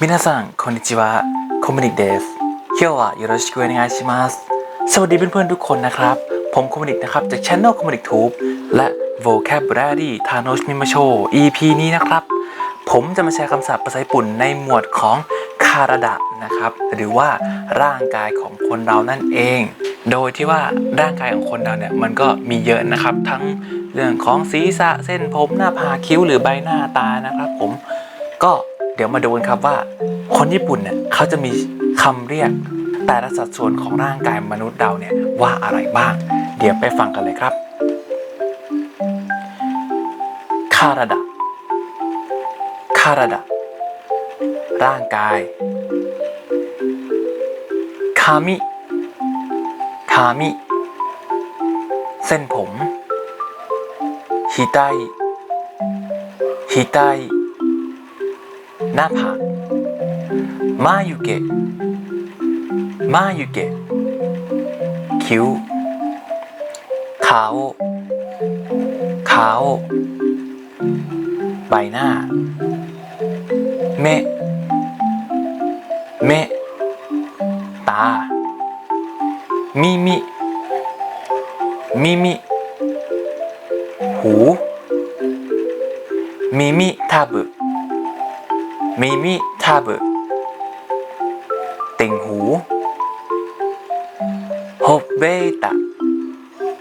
皆さんこんにちはコムニクです今日はよろしくお願いしますสวัสดีเพื่อนๆทุกคนนะครับ ผมคอมมินิกนะครับจากช anel คอมมินิกทูบและ vocabulary ทานอชมิมาโช EP นี้นะครับ ผมจะมาแชร์คำศัพท์ภาษาญี่ปุ่นในหมวดของคาราดะนะครับ หรือว่าร่างกายของคนเรานั่นเอง โดยที่ว่าร่างกายของคนเราเนี่ยมันก็มีเยอะนะครับ ทั้งเรื่องของศีรษะเส้นผมหน้าผากคิ้วหรือใบหน้าตานะครับ ผมก็ เดี๋ยวมาดูกันครับว่า คนญี่ปุ่นเนี่ยเขาจะมีคำเรียก แต่ละสัดส่วนของร่างกายมนุษย์เราเนี่ยว่าอะไรบ้าง เดี๋ยวไปฟังกันเลยครับคาราดะคาราดะร่างกายคามิคามิ เส้นผมฮิไตฮิไต หน้าผากมายุเกะมายุเกะคิ้วขาวขาวใบหน้า เมะเมะตา มิมิ มิมิ หู มิมิทาบุ มิมิทาบุติ่งหูฮบเบตะ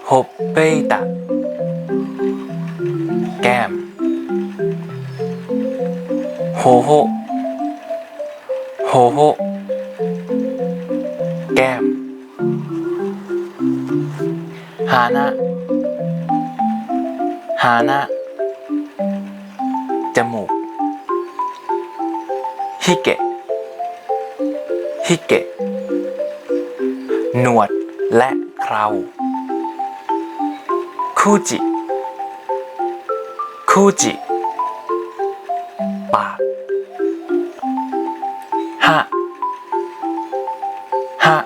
ฮบเบตะแก้มโฮโฮโฮโฮแก้มฮานะฮานะจมูก ฮิเกะฮิเกะหนวดและเคราคูจิคูจิปากฮะฮะ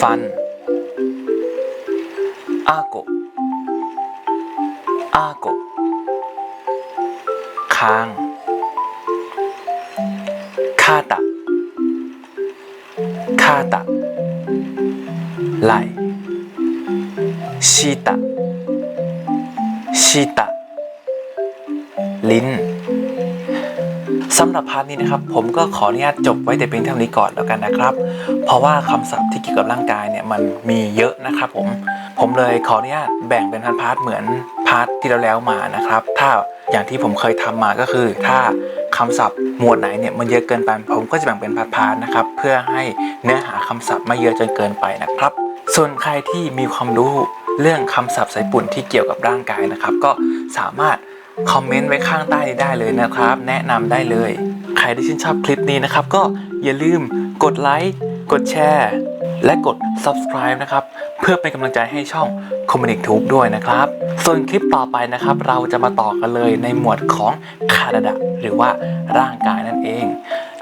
ฟันอาโกอาโกะคาง คาตะคาตะไหลชีตะชีตะลิ้นสำหรับพาร์ทนี้นะครับ ผมก็ขออนุญาตจบไว้แต่เพียงเท่านี้ก่อนแล้วกันนะครับ เพราะว่าคำศัพท์ที่เกี่ยวกับร่างกายเนี่ยมันมีเยอะนะครับผมผมเลยขออนุญาตแบ่งเป็นพาร์ทเหมือนพาร์ทที่เราแล้วมานะครับ ถ้าอย่างที่ผมเคยทำมาก็คือ ถ้า คำศัพท์หมวดไหนเนี่ยมันเยอะเกินไป ผมก็จะแบ่งเป็นพาร์ทๆนะครับ เพื่อให้เนื้อหาคำศัพท์ไม่เยอะจนเกินไปนะครับ ส่วนใครที่มีความรู้เรื่องคำศัพท์สายปุ่นที่เกี่ยวกับร่างกายนะครับ ก็สามารถคอมเมนต์ไว้ข้างใต้นี้ได้เลยนะครับ แนะนำได้เลย ใครที่ชื่นชอบคลิปนี้นะครับ ก็อย่าลืมกดไลค์กดแชร์ และกด subscribe นะครับเพื่อเป็นกำลังใจให้ช่อง c o m m u n i c Tube ด้วยนะครับ ส่วนคลิปต่อไปนะครับ เราจะมาต่อกันเลยในหมวดของคาราดะหรือว่าร่างกายนั่นเอง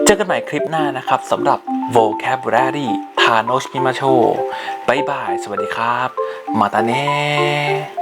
เจอกันใหม่คลิปหน้านะครับสำหรับ vocabulary ทานอชมิมาโชบายบาย สวัสดีครับ มาตาเน่